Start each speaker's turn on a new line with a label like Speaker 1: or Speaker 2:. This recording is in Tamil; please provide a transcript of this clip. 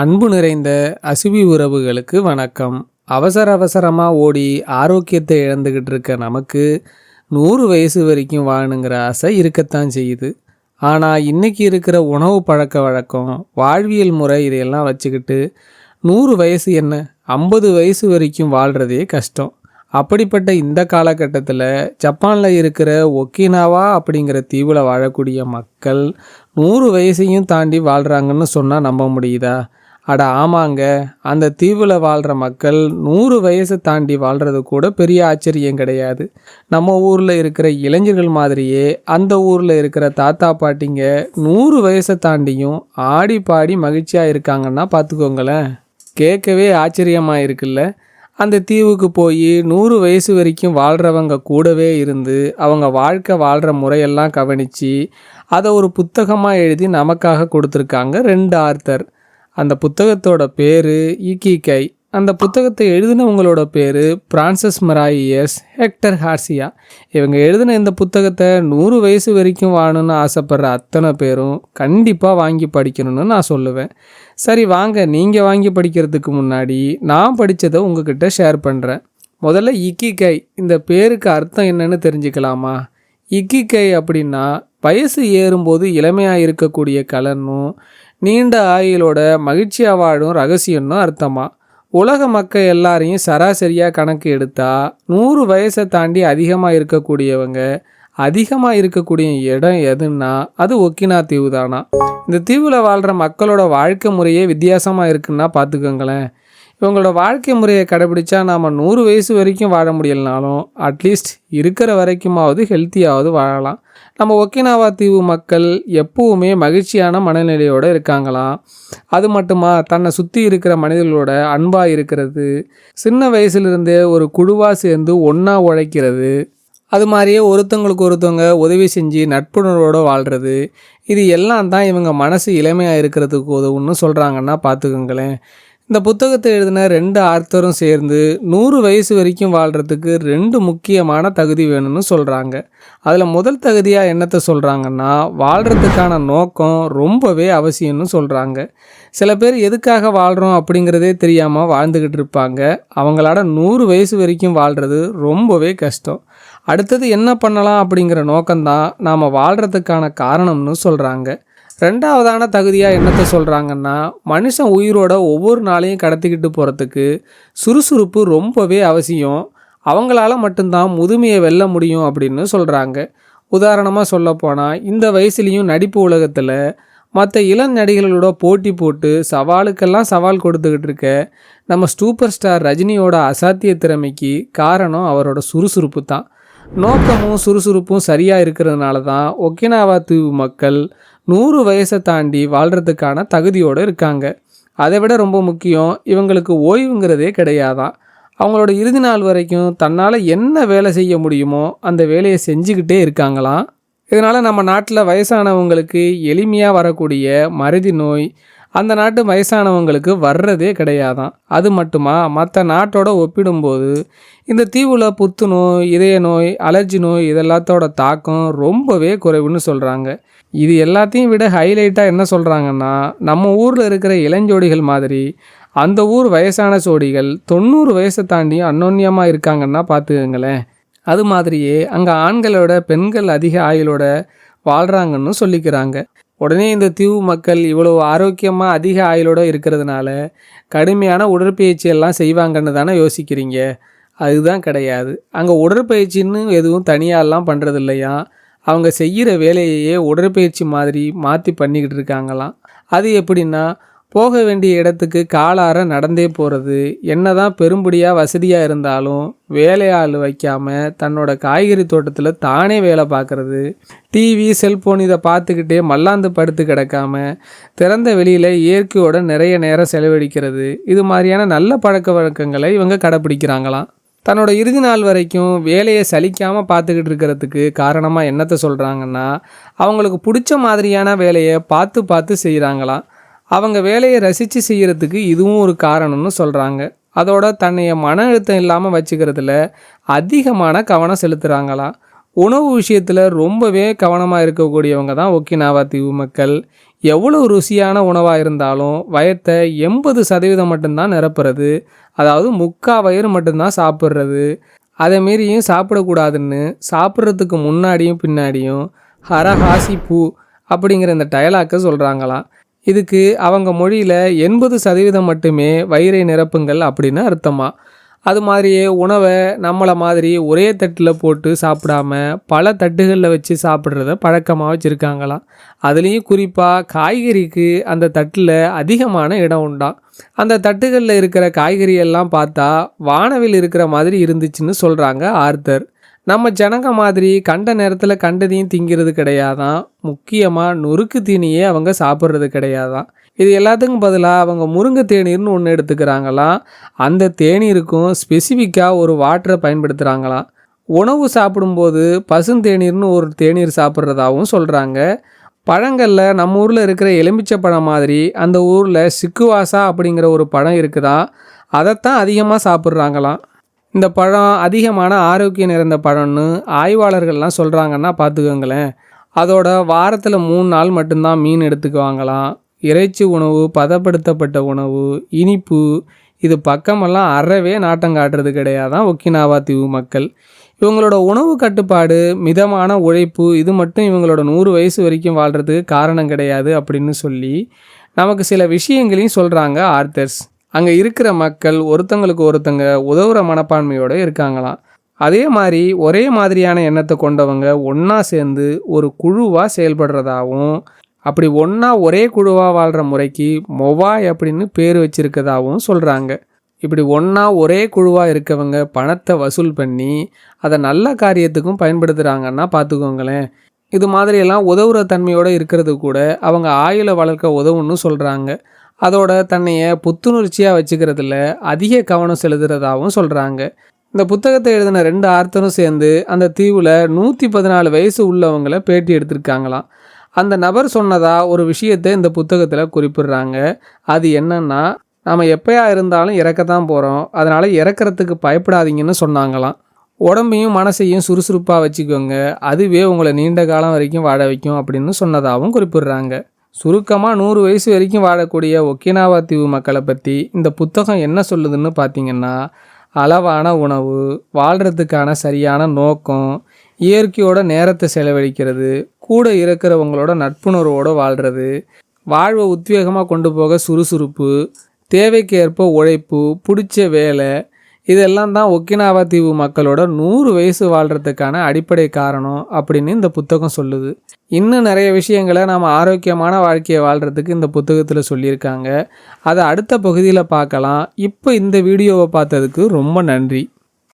Speaker 1: அன்பு நிறைந்த அசுவி உறவுகளுக்கு வணக்கம். அவசர அவசரமாக ஓடி ஆரோக்கியத்தை இழந்துக்கிட்டு இருக்க நமக்கு நூறு வயசு வரைக்கும் வாழணுங்கிற ஆசை இருக்கத்தான் செய்யுது. ஆனால் இன்றைக்கி இருக்கிற உணவு பழக்க வழக்கம் வாழ்வியல் முறை இதையெல்லாம் வச்சுக்கிட்டு நூறு வயசு என்ன? ஐம்பது வயசு வரைக்கும் வாழ்கிறதே கஷ்டம். அப்படிப்பட்ட இந்த காலகட்டத்தில் ஜப்பானில் இருக்கிற ஒக்கினாவா அப்படிங்கிற தீவில் வாழக்கூடிய மக்கள் நூறு வயசையும் தாண்டி வாழ்கிறாங்கன்னு சொன்னால் நம்ப முடியுதா? அட ஆமாங்க. அந்த தீவில் வாழ்கிற மக்கள் நூறு வயசை தாண்டி வாழ்கிறது கூட பெரிய ஆச்சரியம் கிடையாது. நம்ம ஊரில் இருக்கிற இளைஞர்கள் மாதிரியே அந்த ஊரில் இருக்கிற தாத்தா பாட்டிங்க நூறு வயசை தாண்டியும் ஆடி பாடி மகிழ்ச்சியாக இருக்காங்கன்னா பார்த்துக்கோங்களேன் கேட்கவே ஆச்சரியமாக இருக்குல்ல அந்த தீவுக்கு போய் நூறு வயசு வரைக்கும் வாழ்கிறவங்க கூடவே இருந்து அவங்க வாழ்க்கை வாழ்கிற முறையெல்லாம் கவனித்து அதை ஒரு புத்தகமாக எழுதி நமக்காக கொடுத்துருக்காங்க ரெண்டு ஆர்த்தர். அந்த புத்தகத்தோட பேர் இக்கிகை அந்த புத்தகத்தை எழுதினவங்களோட பேர் பிரான்சஸ் மராயியஸ் ஹெக்டர் ஹார்சியா. இவங்க எழுதின இந்த புத்தகத்தை நூறு வயசு வரைக்கும் வாழணும்னு ஆசைப்படுற அத்தனை பேரும் கண்டிப்பாக வாங்கி படிக்கணும்னு நான் சொல்லுவேன். சரி வாங்க நீங்கள் வாங்கி படிக்கிறதுக்கு முன்னாடி நான் படித்ததை உங்ககிட்ட ஷேர் பண்ணுறேன் முதல்ல இக்கிகை இந்த பேருக்கு அர்த்தம் என்னன்னு தெரிஞ்சுக்கலாமா? இக்கிகை அப்படின்னா வயசு ஏறும்போது இளமையாக இருக்கக்கூடிய கலனும் நீண்ட ஆயுளோட மகிழ்ச்சியாக வாழும் ரகசியம்னு அர்த்தமாக உலக மக்கள் எல்லாரையும் சராசரியாக கணக்கு எடுத்தால் நூறு வயசை தாண்டி அதிகமாக இருக்கக்கூடியவங்க அதிகமாக இருக்கக்கூடிய இடம் எதுன்னா அது ஒக்கினா தீவு தானா? இந்த தீவில் வாழ்கிற மக்களோட வாழ்க்கை முறையே வித்தியாசமாக இருக்குன்னா பார்த்துக்கோங்களேன். இவங்களோட வாழ்க்கை முறையை கடைபிடிச்சா நாம் நூறு வயசு வரைக்கும் வாழ முடியலனாலும் அட்லீஸ்ட் இருக்கிற வரைக்குமாவது ஹெல்த்தியாவது வாழலாம். நம்ம ஒக்கினாவா தீவு மக்கள் எப்பவுமே மகிழ்ச்சியான மனநிலையோடு இருக்காங்களாம் அது மட்டுமா? தன்னை சுற்றி இருக்கிற மனிதர்களோட அன்பாக இருக்கிறது? சின்ன வயசுலேருந்தே ஒரு குழுவாக சேர்ந்து ஒன்றா உழைக்கிறது. அது மாதிரியே ஒருத்தவங்களுக்கு ஒருத்தவங்க உதவி செஞ்சு நட்புணர்வோடு வாழ்கிறது இது எல்லாம் தான் இவங்க மனசு இளமையாக இருக்கிறதுக்கு உதவுன்னு சொல்கிறாங்கன்னா பார்த்துக்கோங்களேன் இந்த புத்தகத்தை எழுதின ரெண்டு ஆர்த்தரும் சேர்ந்து நூறு வயசு வரைக்கும் வாழ்கிறதுக்கு ரெண்டு முக்கியமான தகுதி வேணும்னு சொல்கிறாங்க அதில் முதல் தகுதியாக என்னத்தை சொல்கிறாங்கன்னா வாழ்கிறதுக்கான நோக்கம் ரொம்பவே அவசியம்னு சொல்கிறாங்க சில பேர் எதுக்காக வாழ்கிறோம் அப்படிங்கிறதே தெரியாமல் வாழ்ந்துக்கிட்டு இருப்பாங்க. அவங்களால நூறு வயசு வரைக்கும் வாழ்கிறது ரொம்பவே கஷ்டம். அடுத்தது என்ன பண்ணலாம் அப்படிங்கிற நோக்கம்தான் நாம் வாழ்கிறதுக்கான காரணம்னு சொல்கிறாங்க ரெண்டாவதான தகுதியாக என்னத்தை சொல்கிறாங்கன்னா மனுஷன் உயிரோட ஒவ்வொரு நாளையும் கடத்திக்கிட்டு போகிறதுக்கு சுறுசுறுப்பு ரொம்பவே அவசியம். அவங்களால மட்டும்தான் முதுமையை வெல்ல முடியும் அப்படின்னு சொல்கிறாங்க உதாரணமாக சொல்லப்போனால் இந்த வயசுலேயும் நடிப்பு உலகத்தில் மற்ற இளம் நடிகர்களோட போட்டி போட்டு சவாலுக்கெல்லாம் சவால் கொடுத்துக்கிட்டு இருக்க நம்ம சூப்பர் ஸ்டார் ரஜினியோட அசாத்திய திறமைக்கு காரணம் அவரோட சுறுசுறுப்பு தான். நோக்கமும் சுறுசுறுப்பும் சரியாக இருக்கிறதுனால தான் ஒக்கினாவா தீவு மக்கள் நூறு வயசை தாண்டி வாழ்கிறதுக்கான தகுதியோடு இருக்காங்க. அதை விட ரொம்ப முக்கியம் இவங்களுக்கு ஓய்வுங்கிறதே கிடையாதான் அவங்களோட இறுதி நாள் வரைக்கும் தன்னால் என்ன வேலை செய்ய முடியுமோ அந்த வேலையை செஞ்சுக்கிட்டே இருக்காங்களாம் இதனால் நம்ம நாட்டில் வயசானவங்களுக்கு எளிமையாக வரக்கூடிய மறதி நோய் அந்த நாட்டு வயசானவங்களுக்கு வர்றதே கிடையாதான் அது மட்டுமா? மற்ற நாட்டோட ஒப்பிடும்போது இந்த தீவில் புத்துநோய் இதய நோய் அலர்ஜி நோய் இதெல்லாத்தோட தாக்கம் ரொம்பவே குறைவுன்னு சொல்கிறாங்க இது எல்லாத்தையும் விட ஹைலைட்டாக என்ன சொல்கிறாங்கன்னா நம்ம ஊரில் இருக்கிற இளஞ்சோடிகள் மாதிரி அந்த ஊர் வயசான சோடிகள் தொண்ணூறு வயசை தாண்டி அன்னோன்யமாக இருக்காங்கன்னா பார்த்துக்கங்களேன். அது மாதிரியே அங்கே ஆண்களோட பெண்கள் அதிக ஆயுளோட வாழ்கிறாங்கன்னு சொல்லிக்கிறாங்க. உடனே இந்த தீவு மக்கள் இவ்வளோ ஆரோக்கியமாக அதிக ஆயுளோட இருக்கிறதுனால கடுமையான உடற்பயிற்சி எல்லாம் செய்வாங்கன்னு தானே யோசிக்கிறீங்க? அதுதான் கிடையாது. அங்கே உடற்பயிற்சின்னு எதுவும் தனியாகலாம் பண்ணுறது இல்லையா அவங்க செய்கிற வேலையையே உடற்பயிற்சி மாதிரி மாற்றி பண்ணிக்கிட்டு இருக்காங்களாம். அது எப்படின்னா போக வேண்டிய இடத்துக்கு காலார நடந்தே போகிறது என்னதான் பெரும்படியாக வசதியாக இருந்தாலும் வேலையாள் வைக்காமல் தன்னோட காய்கறி தோட்டத்தில் தானே வேலை பார்க்குறது டிவி செல்ஃபோன் இதை பார்த்துக்கிட்டே மல்லாந்து படுத்து கிடக்காம திறந்த வெளியில் இயற்கையோட நிறைய நேரம் செலவழிக்கிறது இது மாதிரியான நல்ல பழக்க வழக்கங்களை இவங்க கடைப்பிடிக்கிறாங்களாம். தன்னோட இறுதி நாள் வரைக்கும் வேலையை சலிக்காமல் பார்த்துக்கிட்டு இருக்கிறதுக்கு காரணமாக என்னத்தை சொல்கிறாங்கன்னா அவங்களுக்கு பிடிச்ச மாதிரியான வேலையை பார்த்து பார்த்து செய்கிறாங்களாம் அவங்க வேலையை ரசித்து செய்கிறதுக்கு இதுவும் ஒரு காரணம்னு சொல்கிறாங்க அதோட தன்னைய மன அழுத்தம் இல்லாமல் வச்சுக்கிறதுல அதிகமான கவனம் செலுத்துகிறாங்களாம் உணவு விஷயத்தில் ரொம்பவே கவனமாக இருக்கக்கூடியவங்க தான் ஒக்கினாவா தீவு மக்கள். எவ்வளோ ருசியான உணவாக இருந்தாலும் வயத்தை எண்பது சதவீதம் மட்டும்தான் நிரப்புறது. அதாவது முக்கா வயிறு மட்டும்தான் சாப்பிட்றது. அதை மீறியும் சாப்பிடக்கூடாதுன்னு சாப்பிட்றதுக்கு முன்னாடியும் பின்னாடியும் ஹரஹாசி பூ அப்படிங்கிற இந்த டயலாக்கை சொல்கிறாங்களாம் இதுக்கு அவங்க மொழியில் எண்பது சதவீதம் மட்டுமே வயிறை நிரப்புங்கள் அப்படின்னு அர்த்தமாக அது மாதிரியே உணவை நம்மளை மாதிரி ஒரே தட்டில் போட்டு சாப்பிடாம பல தட்டுகளில் வச்சு சாப்பிட்றத பழக்கமாக வச்சுருக்காங்களாம். அதுலேயும் குறிப்பாக காய்கறிக்கு அந்த தட்டில் அதிகமான இடம் உண்டாம். அந்த தட்டுகளில் இருக்கிற காய்கறியெல்லாம் பார்த்தா வானவில் இருக்கிற மாதிரி இருந்துச்சுன்னு சொல்கிறாங்க ஆர்த்தர். நம்ம ஜனங்க மாதிரி கண்ட நேரத்தில் கண்டதையும் திங்கிறது கிடையாதான் முக்கியமாக நொறுக்கு தீனியே அவங்க சாப்பிட்றது கிடையாதான் இது எல்லாத்துக்கும் பதிலாக அவங்க முருங்கை தேநீர்னு ஒன்று எடுத்துக்கிறாங்களாம் அந்த தேநீருக்கும் ஸ்பெசிஃபிக்காக ஒரு வாட்டரை பயன்படுத்துகிறாங்களாம் உணவு சாப்பிடும்போது பசுந்தேநீர்னு ஒரு தேநீர் சாப்பிட்றதாகவும் சொல்கிறாங்க பழங்களில் நம்ம ஊரில் இருக்கிற எலுமிச்சை பழம் மாதிரி அந்த ஊரில் சிக்குவாசா அப்படிங்கிற ஒரு பழம் இருக்குதா? அதைத்தான் அதிகமாக சாப்பிட்றாங்களாம் இந்த பழம் அதிகமான ஆரோக்கியம் நிறைந்த பழம்னு ஆய்வாளர்கள்லாம் சொல்கிறாங்கன்னா பார்த்துக்கோங்களேன். அதோட வாரத்தில் மூணு நாள் மட்டும்தான் மீன் எடுத்துக்குவாங்களாம். இறைச்சி உணவு பதப்படுத்தப்பட்ட உணவு இனிப்பு இது பக்கமெல்லாம் அறவே நாட்டம் காட்டுறது கிடையாதான் ஒக்கினாவா தீவு மக்கள். இவங்களோட உணவு கட்டுப்பாடு மிதமான உழைப்பு இது மட்டும் இவங்களோட நூறு வயசு வரைக்கும் வாழ்கிறதுக்கு காரணம் கிடையாது அப்படின்னு சொல்லி நமக்கு சில விஷயங்களையும் சொல்கிறாங்க ஆர்த்தர்ஸ் அங்கே இருக்கிற மக்கள் ஒருத்தங்களுக்கு ஒருத்தங்க உதவுற மனப்பான்மையோடு இருக்காங்களாம். அதே மாதிரி ஒரே மாதிரியான எண்ணத்தை கொண்டவங்க ஒன்றா சேர்ந்து ஒரு குழுவாக செயல்படுறதாகவும் அப்படி ஒன்றா ஒரே குழுவாக வாழ்கிற முறைக்கு மொவாய் அப்படின்னு பேர் வச்சிருக்கதாகவும் சொல்கிறாங்க இப்படி ஒன்றா ஒரே குழுவாக இருக்கவங்க பணத்தை வசூல் பண்ணி அதை நல்ல காரியத்துக்கும் பயன்படுத்துகிறாங்கன்னா பார்த்துக்கோங்களேன். இது மாதிரியெல்லாம் உதவுற தன்மையோடு இருக்கிறது கூட அவங்க ஆயுளை வளர்க்க உதவுன்னு சொல்கிறாங்க அதோட தன்னைய புத்துணர்ச்சியாக வச்சுக்கிறதுல அதிக கவனம் செலுத்துறதாகவும் சொல்கிறாங்க இந்த புத்தகத்தை எழுதின ரெண்டு ஆர்த்தரும் சேர்ந்து அந்த தீவில் நூற்றி பதினாலு வயசு உள்ளவங்களை பேட்டி எடுத்திருக்காங்களாம். அந்த நபர் சொன்னதா ஒரு விஷயத்தை இந்த புத்தகத்தில் குறிப்பிடுறாங்க. அது என்னன்னா நாம் எப்பயா இருந்தாலும் இறக்கத்தான் போகிறோம் அதனால் இறக்கிறதுக்கு பயப்படாதீங்கன்னு சொன்னாங்களாம். உடம்பையும் மனசையும் சுறுசுறுப்பாக வச்சுக்கோங்க. அதுவே உங்களை நீண்ட காலம் வரைக்கும் வாழ வைக்கும் அப்படின்னு சொன்னதாகவும் குறிப்பிடுறாங்க. சுருக்கமாக நூறு வயசு வரைக்கும் வாழக்கூடிய ஒக்கினாவா தீவு மக்களை பற்றி இந்த புத்தகம் என்ன சொல்லுதுன்னு பார்த்தீங்கன்னா அளவான உணவு வாழ்கிறதுக்கான சரியான நோக்கம் இயற்கையோட நேரத்தை செலவழிக்கிறது கூட இருக்கிறவங்களோட நட்புணர்வோடு வாழ்கிறது வாழ்வை உத்வேகமாக கொண்டு போக சுறுசுறுப்பு தேவைக்கேற்ப உழைப்பு பிடிச்ச வேலை இதெல்லாம் தான் ஒக்கினாவா தீவு மக்களோட நூறு வயசு வாழ்கிறதுக்கான அடிப்படை காரணம் அப்படின்னு இந்த புத்தகம் சொல்லுது. இன்னும் நிறைய விஷயங்களை நாம் ஆரோக்கியமான வாழ்க்கையை வாழ்கிறதுக்கு இந்த புத்தகத்தில் சொல்லியிருக்காங்க. அதை அடுத்த பகுதியில் பார்க்கலாம். இப்போ இந்த வீடியோவை பார்த்ததுக்கு ரொம்ப நன்றி.